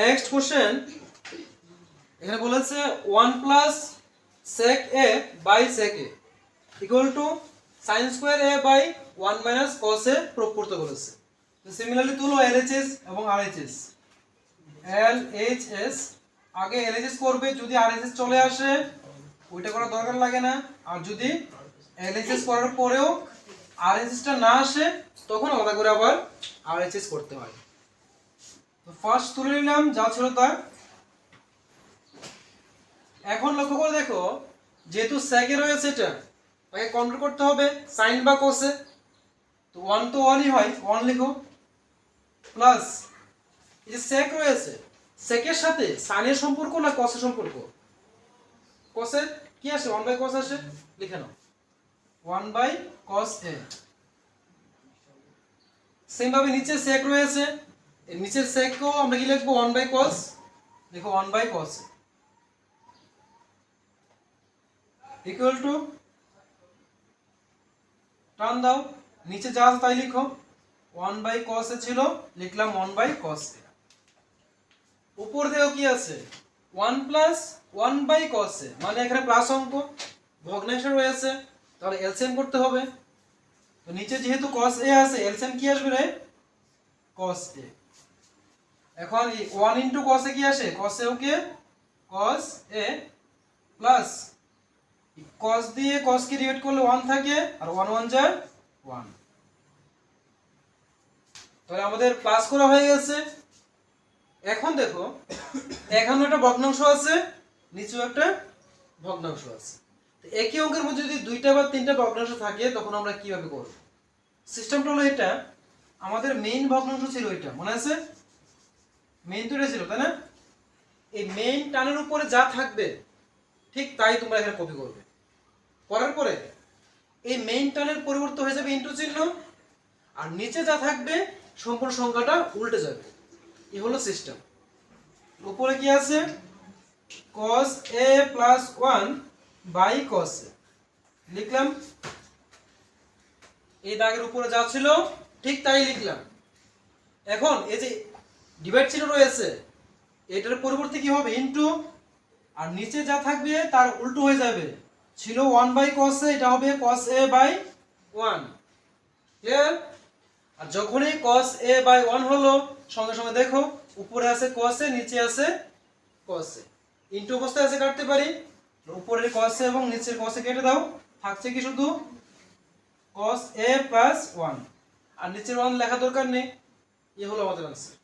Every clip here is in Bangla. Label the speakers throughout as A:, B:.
A: নেক্সট কোশ্চেন এখানে বলেছে one plus sec A by sec A equal to sine square A by one minus cos A প্রয়োগ করতে বলেছে সিমিলারলি তুলো এস এবং R H S L H S আগে এল এইচ এস করবে, যদি আর এইচ এস চলে আসে, ওইটা করার দরকার লাগে না। আর যদি এল এইচ এস করার পরেও আর এইচ এসটা না আসে, তখন আলাদা করে আবার এস করতে হয়। তো ফার্স্ট তুলে নিলাম, যা ছিল তা এখন লক্ষ্য করে দেখো, যেহেতু স্যাকে রয়েছে এটা, তাকে কন্ট্রোল করতে হবে সাইন বা কোসে তো ওয়ান তো ওয়ানই হয় ওয়ান লিখো। প্লাস এই যে সেক রয়েছে সেকের সাথে সাইনের সম্পর্ক না কসের সম্পর্ক? কসের কি আসে? ওয়ান বাই কস আসে? লিখে নাও। One by cos A same ভাবে নিচে সেক রয়েছে এর নিচের সেককেও আমরা কি লিখব? ওয়ান বাই কস লিখো one by cos equal to টান দাও। নিচে যা আছে তাই লিখো। ওয়ান বাই কস ছিল, লিখলাম ওয়ান বাই কস উপর দিকেও কি আছে? One plus one by cos মানে এখানে প্লাস অঙ্ক, ভগ্নাংশ রয়েছে তাহলে এলসিএম করতে হবে। তো নিচে যেহেতু কস এ আছে এলসিএম কি আসবে রে? কস এ এখন এই ওয়ান ইন্টু কস কি আসে? কস এ ওকে কস এ প্লাস কস দিয়ে কস কে ডিভাইড করলে ওয়ান থাকে, আর ওয়ান ওয়ান যায় ওয়ান তাহলে আমাদের প্লাস করা হয়ে গেছে। এখন দেখো এখানে একটা ভগ্নাংশ আছে, নিচেও একটা ভগ্নাংশ আছে। একই অঙ্কের মধ্যে যদি দুইটা বা তিনটা ভগ্নাংশ থাকে, তখন আমরা কীভাবে করব? সিস্টেমটা হলো এটা, আমাদের মেইন ভগ্নাংশ ছিল এটা, মনে আছে? মেইন তো ছিল, তাই না? এই মেইন টানের উপরে যা থাকবে, ঠিক তাই তোমরা এখানে কপি করবে। করার পরে এই মেইন টানের পরিবর্তন হয়ে যাবে ইন্টু চিহ্ন, আর নিচে যা থাকবে, সম্পূর্ণ সংখ্যাটা উল্টে যাবে। এই হলো সিস্টেম উপরে কি আছে? cos a plus one by cos a লিখলাম? এই দাগের উপরে যা ছিল, ঠিক তাই লিখলাম। এখন এই যে ডিভাইড চিহ্ন রয়েছে। এটার পরিবর্তে কি হবে? ইনটু আর নিচে যা থাকবে তার উল্টো হয়ে যাবে। ছিল ওয়ান বাই কস এ এটা হবে cos A by one clear আর যখনই কস এ বাই ওয়ান হলো, সঙ্গে সঙ্গে দেখো, উপরে আছে কস এ নিচে আছে কস এ ইনটু অবস্থায় আছে কাটতে পারি। উপরের কস এবং নিচের কস কেটে দাও। থাকছে কি শুধু? কস এ প্লাস ওয়ান আর নিচের ওয়ান লেখা দরকার নেই। এ হলো আমাদের আনসার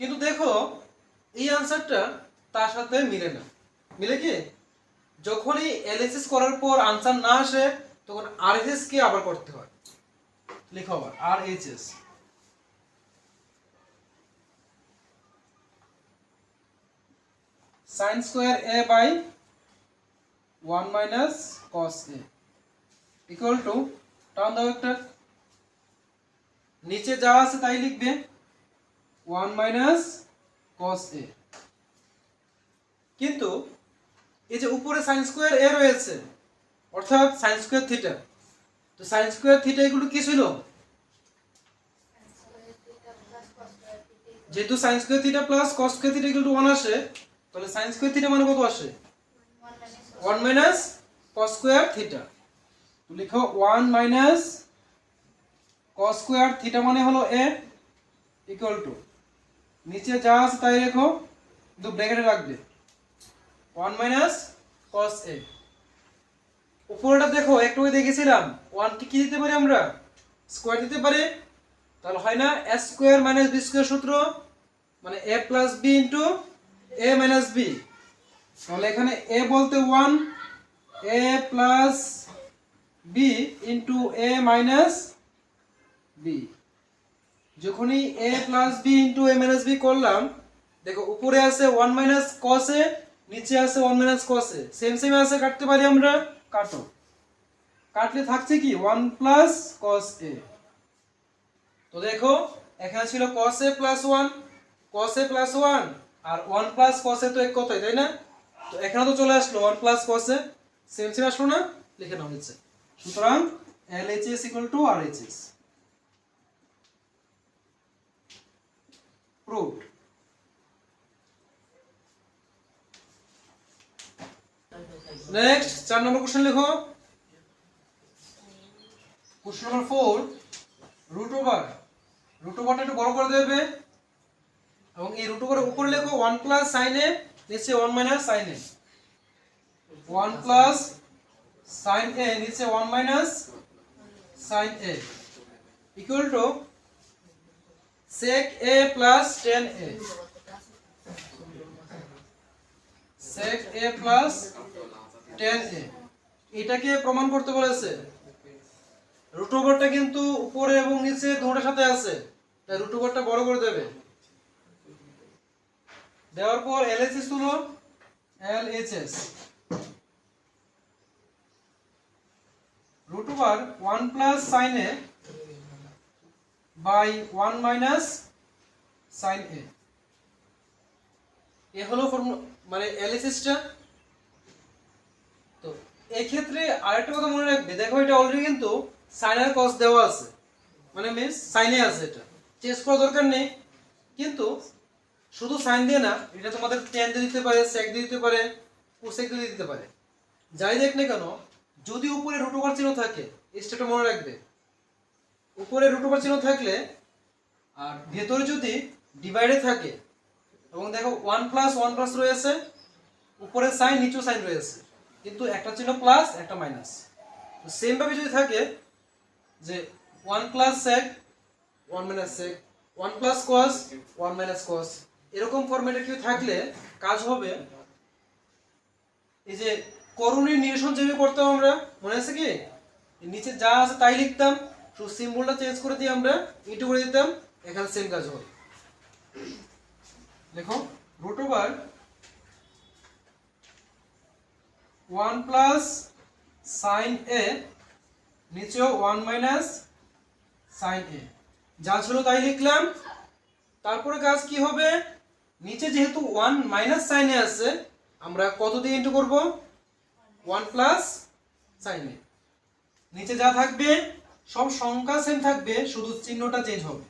A: কিন্তু দেখো, এই আনসারটা তার সাথে মিলে না। মিলে কি? যখনই এলএসএস করার পর আনসার না আসে, তখন আরএসএস কে আবার করতে হয়। লেখো আবার R H S sine square A by one minus cos A equal to টান দাও একটা। নিচে যা আছে তাই লিখবে। One minus cos A. কিন্তু এই যে উপরে সাইন স্কোয়ার এ রয়েছে, অর্থাৎ সাইন স্কোয়ার থিটা তো সাইন স্কোয়ার থিটা এগুলো কি ছিল? যেহেতু sine square theta plus cos square theta এগুলো ওয়ান আসে, তাহলে সাইন স্কোয়ার থিটা মানে কত আসে? One minus cos square theta লিখো one minus cos square theta মানে হলো এ ইকুয়াল টু নিচে যা আছে তাই রেখো, কিন্তু ব্র্যাকেটে রাখবে। ওয়ান মাইনাস কস এ উপরটা দেখো, একটু দেখেছিলাম ওয়ানকে কি দিতে পারি আমরা? স্কোয়ার দিতে পারি। তাহলে হয় না A square minus B square সূত্র মানে A plus B into A minus B তাহলে এখানে এ বলতে one A plus B into A minus B যখনই A plus B into A minus B করলাম, দেখো, উপরে আছে ওয়ান মাইনাস কস এ নিচে আছে one minus cos A same same আছে, কাটতে পারি আমরা? কাটো। কাটলে থাকছে কি? ওয়ান প্লাস কস এ তো দেখো, এখানে ছিল cos A plus one cos A plus one R one plus cos A তো এক কথাই তাই না? তো এখানে তো চলে আসলো one plus cos A same same আসলো না? লিখে নাও নিচে। সুতরাং L H S equal to R H S proved. Next, চার নম্বর কোশ্চেন লেখো। কোশ্চেন নম্বর ফোর রুট ওভার রুট ওভারটা একটু বড় করে দেবে। এবং এই রুট ওভারের উপরে লেখো ওয়ান প্লাস সাইন এ নিচে one minus sine A one plus sine A নিচে one minus sine A equal to sec a plus tan a. Sec a plus tan a. এটাকে প্রমাণ করতে বলেছে। রুট ওভারটা কিন্তু উপরে এবং নিচে দুটোর সাথে আছে। তাই রুট ওভারটা বড় করে দেবে। দেওয়ার পর এলএসএস তুলো। LHS root over one plus sine A by one minus sine A. এ হলো ফর্মুলা মানে অ্যালিসিসটা তো এই ক্ষেত্রে আরেকটা কথা মনে রাখবে, দেখো এটা অলরেডি কিন্তু সাইনের কস দেওয়া আছে। মানে মিস সাইনে আছে এটা। চেঞ্জ করার দরকার নেই। কিন্তু শুধু সাইন দিয়ে না, এটা তোমাদের টেন দিয়ে দিতে পারে সেক দিয়ে দিতে পারে কোসেক দিয়ে দিতে পারে। যাই দেখ না কেন, যদি উপরে রুট ওভার চিহ্ন থাকে স্টেপটা মনে রাখবে। উপরে রুট ওভার চিহ্ন থাকলে আর ভেতরে যদি ডিভাইডে থাকে, এবং দেখো ওয়ান প্লাস ওয়ান প্লাস রয়েছে, উপরে সাইন নিচেও সাইন রয়েছে, কিন্তু একটা চিহ্ন প্লাস একটা মাইনাস তো সেমভাবে যদি থাকে, যে one plus sec one minus sec one plus cos one minus cos এরকম ফরম্যাটে কেউ থাকলে কাজ হবে, এই যে করণীয় নিরসন যেভাবে করতাম আমরা, মনে আছে কি? নিচে যা আছে তাই লিখতাম শুধু সিম্বলটা চেঞ্জ করে দিয়ে আমরা ইন্টু করে দিতাম। এখানে সেম কাজ হবে। দেখো root over one plus sin A নিচেও ওয়ান মাইনাস সাইন এ যা ছিল তাই লিখলাম। তারপরে কাজ কি হবে? নিচে যেহেতু ওয়ান মাইনাস সাইনে আছে, আমরা কত দিয়ে ইন্টু করব? ওয়ান প্লাস সাইন এ নিচে যা থাকবে সব সংখ্যা সেম থাকবে শুধু চিহ্নটা চেঞ্জ হবে।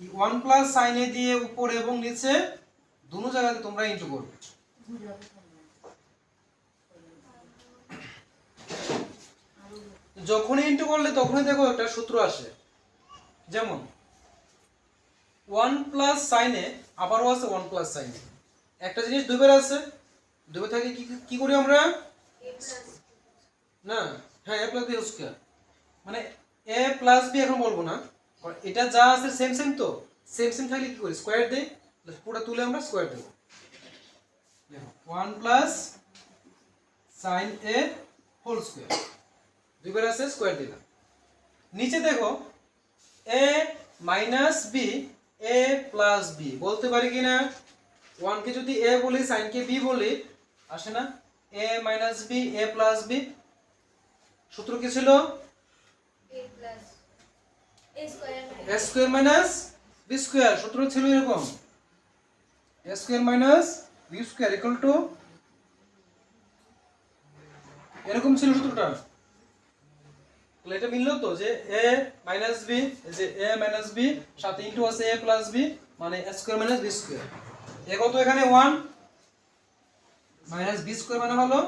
A: ওয়ান প্লাস সাইনে দিয়ে উপরে এবং নিচে দুটো জায়গাতে তোমরা ইন্টু করবে। যখনই ইন্টু করলে তখনই দেখো একটা সূত্র আসে। যেমন ওয়ান প্লাস সাইনে আবারও আছে ওয়ান প্লাস সাইনে একটা জিনিস দুবার আছে দুবার থাকে কি কি করি আমরা? না হ্যাঁ এ প্লাস বি স্কোয়ার মানে এ প্লাস বি এখন বলব না। এটা যা আছে সেম সেম তো। সেম সেম থাকলে কি করি? স্কোয়ার দিই। পুরো তুলে আমরা স্কোয়ার দেবো। দেখো one plus sin A whole square দুইবার আছে স্কোয়ার দিলাম। নিচে দেখো A minus B A plus B বলতে পারি কি না ওয়ানকে যদি এ বলি সাইনকে বি বলি, আসে না? A minus B A plus B সূত্র কি ছিল
B: a plus a square
A: A square minus B square সূত্র ছিল এরকম। A square minus B square equal to এরকম ছিল সূত্রটা। এটা মিললো তো যে এ মাইনাস বি যে এ মাইনাস বি সাথে ইন্টু আছে এ প্লাস বি মানে A square minus B square A কত এখানে? ওয়ান মাইনাস বি স্কোয়ার মানে হলো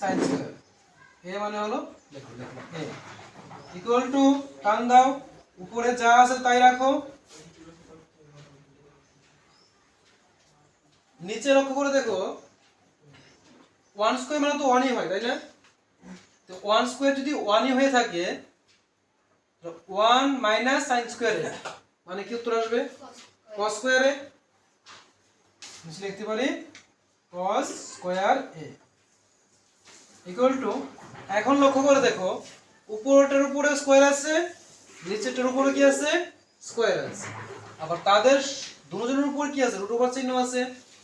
A: সাইন স্কোয়ার এ মানে হলো, দেখো দেখো এ ইকুয়াল টু টান দাও। উপরে যা আছে তাই রাখো। নিচে লক্ষ্য করে দেখো। ওয়ান স্কোয়ার মানে তো ওয়ানই হয়, তাই না? তো ওয়ান স্কোয়ার যদি ওয়ানই হয়ে থাকে ওয়ান মাইনাস সাইন স্কোয়ারে মানে কি উত্তর আসবে? কস স্কোয়ারে নিচে লিখতে পারি cos square A. Equal to এখন লক্ষ্য করে দেখো, উপরটার উপরে স্কোয়ার আছে নিচেরটার উপরে কি আছে? স্কোয়ার আছে। আবার তাদের দুজনের উপর কি আছে? রুট ওভার চিহ্ন আছে।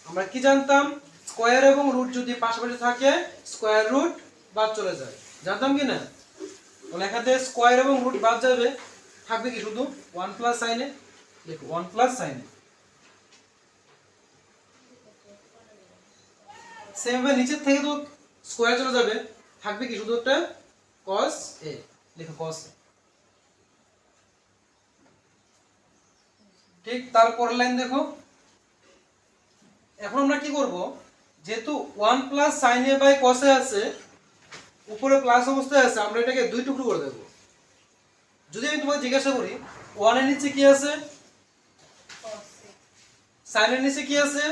A: আমরা কি জানতাম? স্কোয়ার এবং রুট যদি পাশাপাশি থাকে স্কোয়ার রুট বাদ চলে যায়। জানতাম কি না? তাহলে এখান স্কোয়ার এবং রুট বাদ যাবে। থাকবে কি শুধু? ওয়ান প্লাস সাইনে দেখো ওয়ান প্লাস সাইনে সেম ভাবে নিচের থেকে তো স্কোয়ার চলে যাবে। থাকবে কি শুধু একটা? cos a লেখো cos a ঠিক তারপর লাইন দেখো। এখন আমরা কি করব? যেহেতু ওয়ান প্লাস সাইন বাই কসে আছে উপরে প্লাস অবস্থায় আছে আমরা এটাকে দুই টুকরো করে দেবো। যদি আমি তোমাকে জিজ্ঞাসা করি ওয়ানের নিচে কি আছে?
B: A,
A: সাইনের নিচে কি আছে?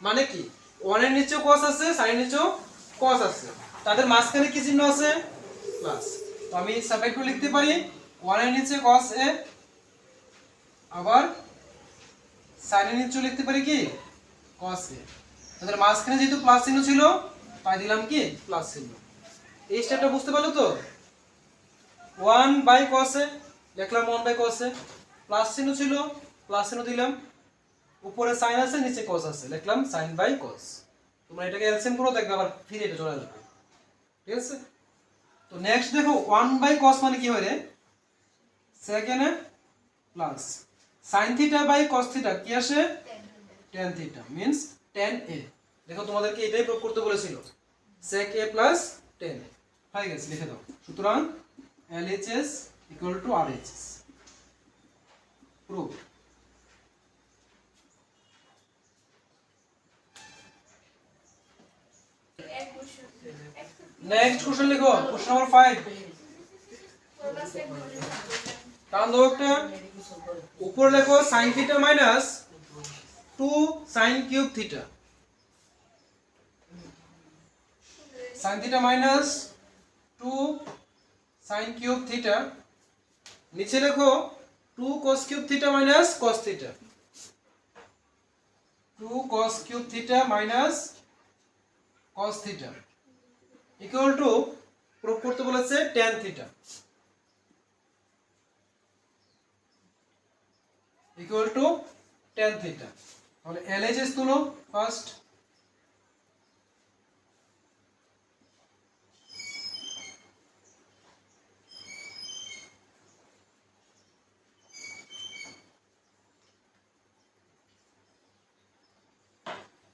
A: মানে কি? ওয়ানের নিচেও কস আছে সাইনের নিচেও কস আছে। তাদের মাঝখানে কি চিহ্ন আছে? প্লাস তো আমি সাবজেক্ট করে লিখতে পারি ওয়ানের নিচে কস এ আবার সাইনের নিচেও লিখতে পারি কি? কস তাদের মাঝখানে যেহেতু প্লাস চিহ্ন ছিল, তাই দিলাম কি? প্লাস চিহ্ন। এই স্টেপটা বুঝতে পারল তো? ওয়ান বাই কস এ লিখলাম one by cos A plus চিহ্ন ছিল প্লাস চিহ্ন দিলাম। উপরে সাইন আছে, নিচে কস আছে। লিখলাম সাইন বাই কস তোমরা এটাকে এলসিএম করো, দেখবে আবার ফিরে এটা চলে আসবে। ঠিক আছে? তো নেক্সট দেখো ওয়ান বাই কস মানে কি হয় রে? Second plus sin theta by cos theta কি আসে? Tan theta means tan A দেখো তোমাদেরকে এটাই প্রয়োগ করতে বলেছিল। সেক এ প্লাস টেন এ হয়ে গেছে, লিখে দাও। সুতরাং L H S equal to R H S proof next question লিখো। কোশ্চেন নাম্বার
B: 5
A: কারণ একটা উপরে লেখো sine theta minus two sine cube theta sine theta minus two sine cube theta নিচে লেখো two cos cube theta minus cos theta two cos cube theta minus cos theta equal to proof করতে বলেছে tan theta equal to tan theta তাহলে এলএইচএস তুলো ফার্স্ট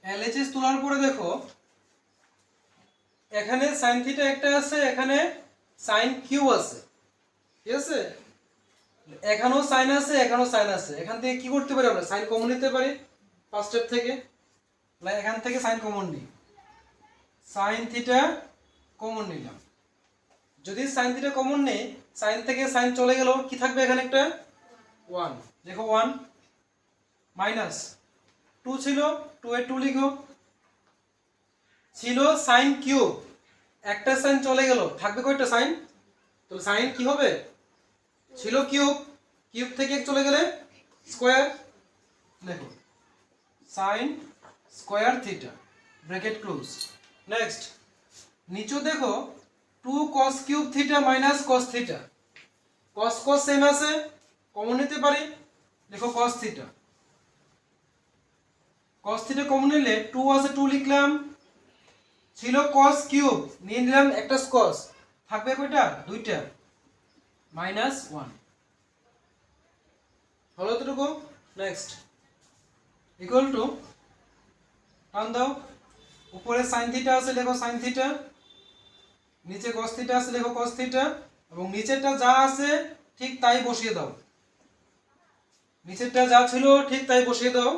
A: এলএইচএস তোলার পরে দেখো, এখানে সাইন থিটা একটা আছে, এখানে সাইন কিউ আছে। ঠিক আছে? এখানেও সাইন আছে, এখানেও সাইন আছে। এখান থেকে কি করতে পারি আমরা? সাইন কমন নিতে পারি ফার্স্ট স্টেপ থেকে। তাহলে এখান থেকে সাইন কমন নিই। সাইন থিটা কমন নিলাম। যদি সাইন থিটা কমন নেই সাইন থেকে সাইন চলে গেল, কি থাকবে এখানে একটা? ওয়ান দেখো ওয়ান মাইনাস টু ছিল টু এ টু লিখো। ছিল সাইন কিউব একটা সাইন চলে গেল। থাকবে কয়টা সাইন তো সাইন কি হবে? ছিল কিউব। কিউব থেকে চলে গেলে স্কোয়ার, দেখো, sin square theta, bracket close. Next, নিচু দেখো, two cos cube theta minus cos theta. Cos cos same আছে কমন নিতে পারি। দেখো, cos theta. Cos theta common নিলে টু আছে টু লিখলাম। ছিল কস কিউব, নিয়ে নিলাম একটা কস থাকবে কয়টা? দুইটা। মাইনাস ওয়ান হলো এতটুকু? নেক্সট ইকুয়াল টু টান দাও। উপরে সাইন থিটা আছে লেখো সাইন থিটা নিচে কস থিটা আছে লেখো কস থিটা এবং নিচেরটা যা আছে, ঠিক তাই বসিয়ে দাও। নিচেরটা যা ছিল, ঠিক তাই বসিয়ে দাও।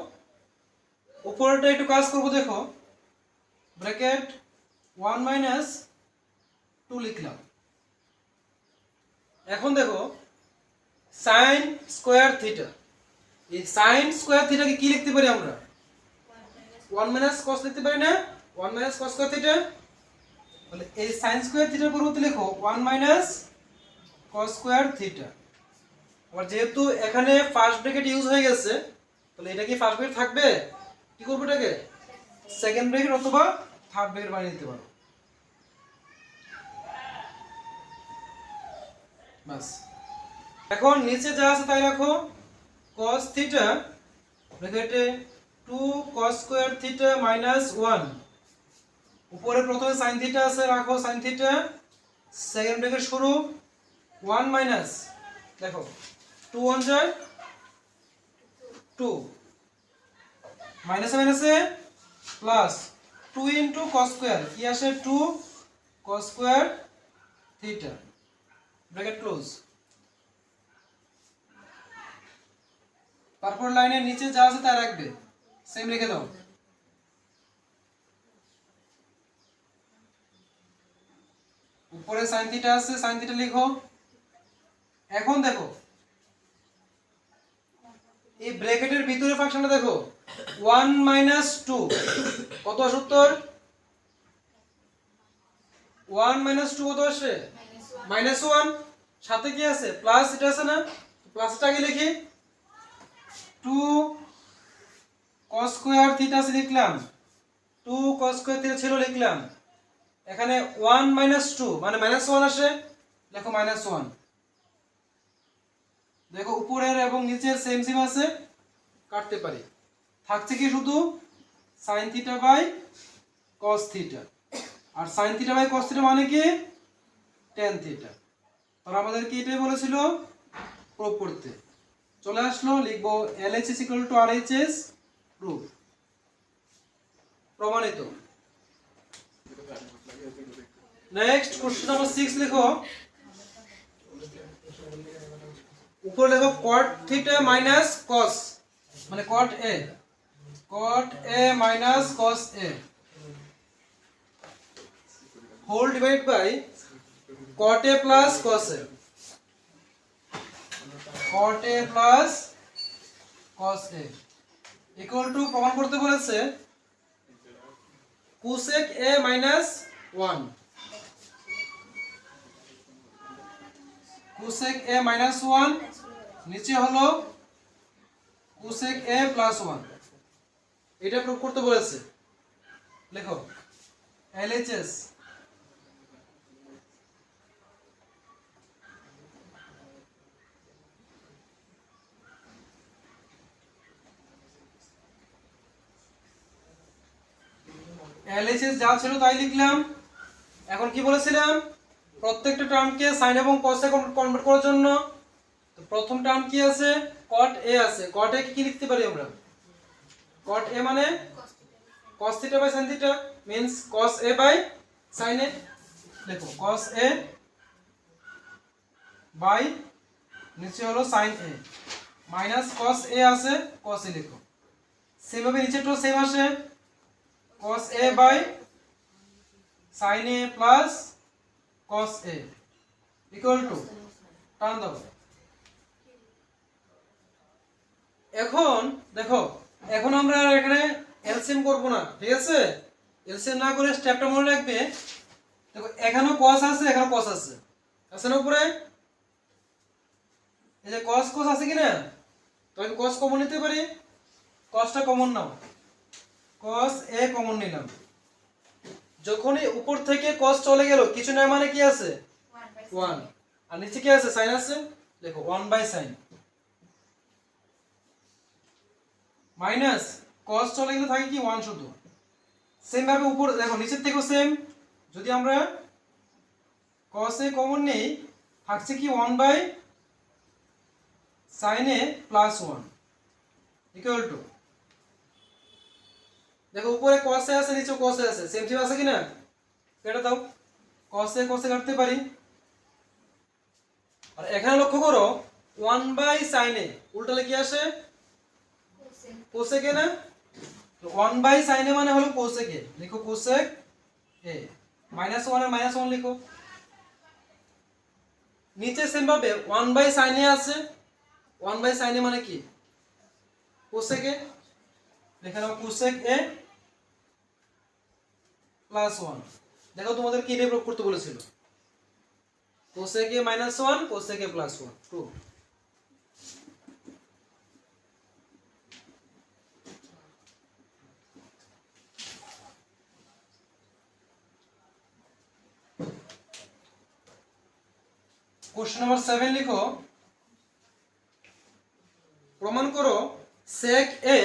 A: উপরেরটা একটু কাজ করব, দেখো। ব্র্যাকেট ওয়ান মাইনাস টু লিখলাম। এখন দেখো সাইন স্কোয়ার থিটা এই সাইন স্কোয়ার থিটাকে কি লিখতে পারি আমরা? ওয়ান মাইনাস কস লিখতে পারি না? One minus cos square theta তাহলে এই সাইন স্কোয়ার থিটার পরিবর্তে লেখো one minus cos square theta আবার যেহেতু এখানে ফার্স্ট ব্র্যাকেট ইউজ হয়ে গেছে, তাহলে এটা কি ফার্স্ট ব্র্যাকেট থাকবে? কি করব এটাকে? সেকেন্ড ব্র্যাকেট অথবা থার্ড ব্র্যাকেট বানিয়ে দিতে পারো। বাস। এখন নিচে যা আছে তাই রাখো। cos থিটা ব্র্যাকেটে 2 cos স্কয়ার থিটা মাইনাস 1 উপরে প্রথমে sin থিটা আছে, রাখো sin থিটা সেকেন্ড ব্র্যাকেট শুরু 1 মাইনাস দেখো 2 ওয়ান যায় 2 মাইনাসে মাইনাসে প্লাস 2 ইনটু cos স্কয়ার কি আসে? 2 cos square theta bracket close তারপর লাইনের নিচে যা আছে তা রাখবে। সেম লিখে দাও। উপরে সাইন থিটা আছে সাইন থিটা লিখো। এখন দেখো। এই ব্র্যাকেটের ভিতরে ফাংশনটা দেখো। 1 মাইনাস 2 কত আসে উত্তর? 1 মাইনাস 2 কত আসে? মাইনাস ওয়ান, সাথে কি আছে? প্লাস এটা আছে না? প্লাসটা আগে লিখি। টু কস স্কোয়ার থিটা লিখলাম। টু কস থিটা ছিল লিখলাম। এখানে ওয়ান মাইনাস টু মানে মাইনাস ওয়ান আসে। দেখো মাইনাস ওয়ান। দেখো উপরের এবং নিচের সেম সেম আছে। কাটতে পারি। থাকছে কি শুধু? Sin theta by cos theta R sin theta by cos theta মানে কি? টেন থিটা তাহলে আমাদের কি এটাই বলেছিল? প্রুফ চলে আসলো, লিখব L H S equal to R H S proof প্রমাণিত। নেক্সট কোশ্চেন নাম্বার সিক্স লিখো। উপরে লেখো কট থিটা মাইনাস কস মানে cot A cot A minus cos A whole divide by cos a cot a plus cos a equal to প্রমাণ করতে বলেছে cosec a minus 1 cosec a minus 1 নিচে হলো cosec a plus 1 এটা প্রুফ করতে বলেছে লেখো LHS এলএইচএস যা ছিল তাই লিখলাম। এখন কি বলেছিলাম? প্রত্যেকটা টার্মকে সাইন এবং কসে কনভার্ট করার জন্য। প্রথম টার্ম কি আছে? কট এ আছে। কট এ কি লিখতে পারি আমরা? কট এ মানে?
B: by sin
A: by sin theta means cos a by sin a দেখো, cos a বাই নিচে হলো sin a minus cos a আছে, cos a লিখো। সেম ভাবে নিচেটাও সেম আসে। Cos a by sin a plus cos a equal to টান দাও এখন দেখো, এখন আমরা এখানে এলসিএম করব না, ঠিক আছে? এলসিএম না করে স্টেপটা মনে রাখবে। দেখো, এখানেও cos আছে, এখানেও cos আছে। আছে না উপরে? এই যে cos cos আছে কি না তো আমি cos কমন নিতে পারি। cosটা কমন নাও। Cos a কমন নিলাম। যখনই উপর থেকে cos চলে গেল, কিছু না মানে কি আছে?
B: 1 by
A: 1 আর নিচে কি আছে? sin আছে? দেখো 1 বাই sin মাইনাস cos চলে গেলে থাকে কি? 1 শুধু। সেম ভাবে উপর, দেখো, নিচের থেকেও সেম যদি আমরা cos এ কমন নেই, থাকছে কি 1 by A plus 1 equal to দেখো, উপরে এ আছে নিচে এ আছে। সেম সেম আছে কি না কেটে দাও। cos এ কাটতে পারি। আর এখানে লক্ষ্য করো 1 বাই এ উল্টালে কি আসে? কোসেক না? 1 বাই এ মানে হলো কোসেক লিখো কোসেক এ মাইনাস 1 এর মাইনাস 1 লিখো। নিচে সেম ভাবে 1 বাই এ আছে। 1 বাই এ মানে কি? কোসেক লিখে নাও কোসেক এ প্লাস 1 দেখো তোমাদের কি ডেভেলপ করতে বলেছিল? Cosec minus 1 cosec plus 1 true question number seven লিখো। প্রমাণ করো, sec a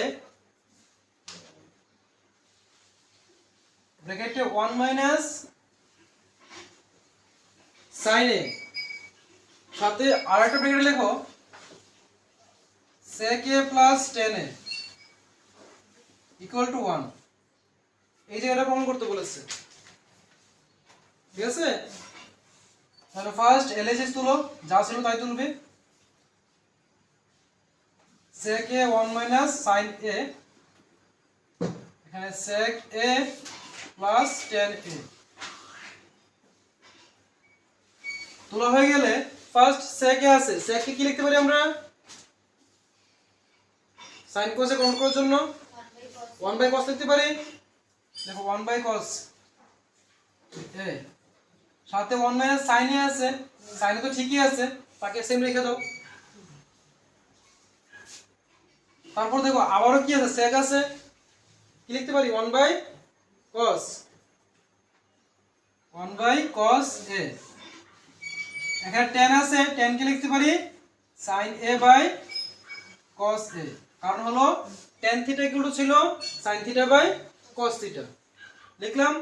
A: ব্র্যাকেটে 1 মাইনাস sin a সাথে আরেকটা ব্র্যাকেটে লেখো sec a plus tan a equal to 1 এই জায়গাটা প্রমাণ করতে বলেছে। ঠিক আছে? তাহলে ফার্স্ট এলএসএস তুলো, যা ছিল তাই তুলবে। sec a 1 minus sin a এখানে sec a plus tan a তোলা হয়ে গেলে ফার্স্ট সেকে আছে। সেকে কি লিখতে পারি আমরা? সাইন কোসে কাউন্ট করার জন্য
B: 1 by
A: 1 বাই
B: cos
A: লিখতে পারি। দেখো 1 বাই cos এ, সাথে 1 মাইনাস সাইনে আছে। সাইনে তো ঠিকই আছে, তাকে সেম রেখে দাও। তারপর দেখো আবারও কি আছে? sec আছে। কি লিখতে পারি? 1 by cos 1 by cos a এখানে tan আছে, tan কে লিখতে পারি? sin a by cos a কারণ হলো tan থিটা ইকুয়াল ছিল sin থিটা বাই cos থিটা লিখলাম।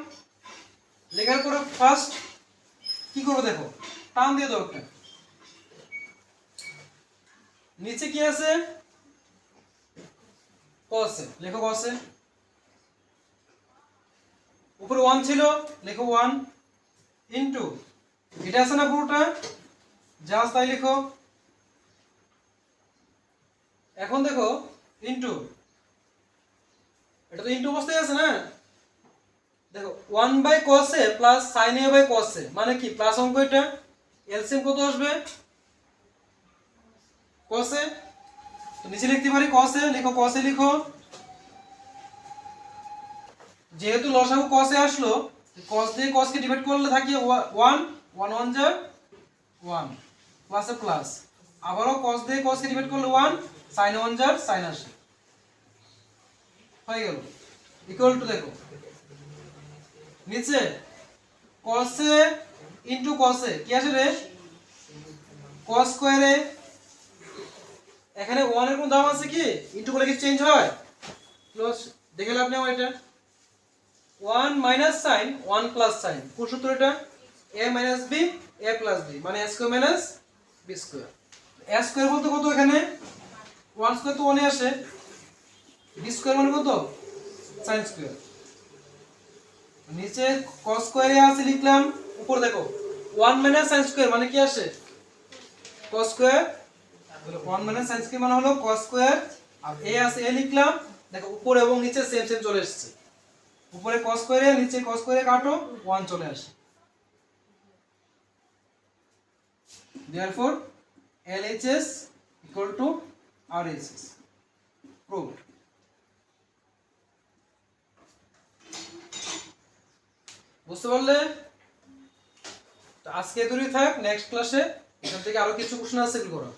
A: লেখার পরে ফার্স্ট কি করব দেখো? টান দিয়ে দাও একটা। নিচে কি আছে? a লেখো a উপরে ওয়ান ছিল, লেখো ওয়ান ইন্টু এটা আছে না পুরোটা? জাস্ট তাই লেখো। এখন দেখো ইন্টু এটা তো ইন্টু অবস্থায় আছে না? দেখো ওয়ান বাই কসে প্লাস সাইন এ বাই কসে মানে কি? প্লাস অঙ্ক এটা। এলসিএম কত আসবে? কসে নিচে লিখতে পারি কসে লিখো কসে লিখো। যেহেতু লসাগু কসে আসলো কস দিয়ে কসকে ডিভাইড করলে থাকি ওয়ান ওয়ান ওয়ান যা ওয়ান প্লাসে প্লাস আবারও কস দিয়ে কসকে ডিভাইড করলে ওয়ান সাইন ওয়ান যার সাইন আসে। হয়ে গেল। ইকুয়াল টু দেখো। নিচে কসে ইনটু কসে কি আসে রে? কস স্কয়ারে এখানে ওয়ানের কোন দাম আছে কি? ইনটু করলে কি চেঞ্জ হয়? দেখে লাভ নেই এটা। One minus sin, one plus sin. কোন সূত্র এটা? A minus B, A plus B মানে A square minus B square. A square বলতে কত এখানে? ওয়ান স্কোয়ার তো ওয়ানে আসে। বি স্কোয়ার মানে কত? Sin square. নিচে কস স্কোয়ারে আছে লিখলাম, উপর দেখো, ওয়ান মাইনাস সাইন স্কোয়ার মানে কি আসে? Cos square one minus sin square মানে হলো কস স্কোয়ার আর এ আছে, এ লিখলাম, দেখো উপর এবং নিচে সেম সেম চলে এসেছে। উপরে cos স্কয়ারে নিচে cos স্কয়ারে কাটো 1 চলে আসে। Therefore LHS equal to RHS proved বুঝতে পারলে? তো আজকে দূরই থাক নেক্সট ক্লাসে এখান থেকে আরও কিছু কোশ্চেন আছে করো?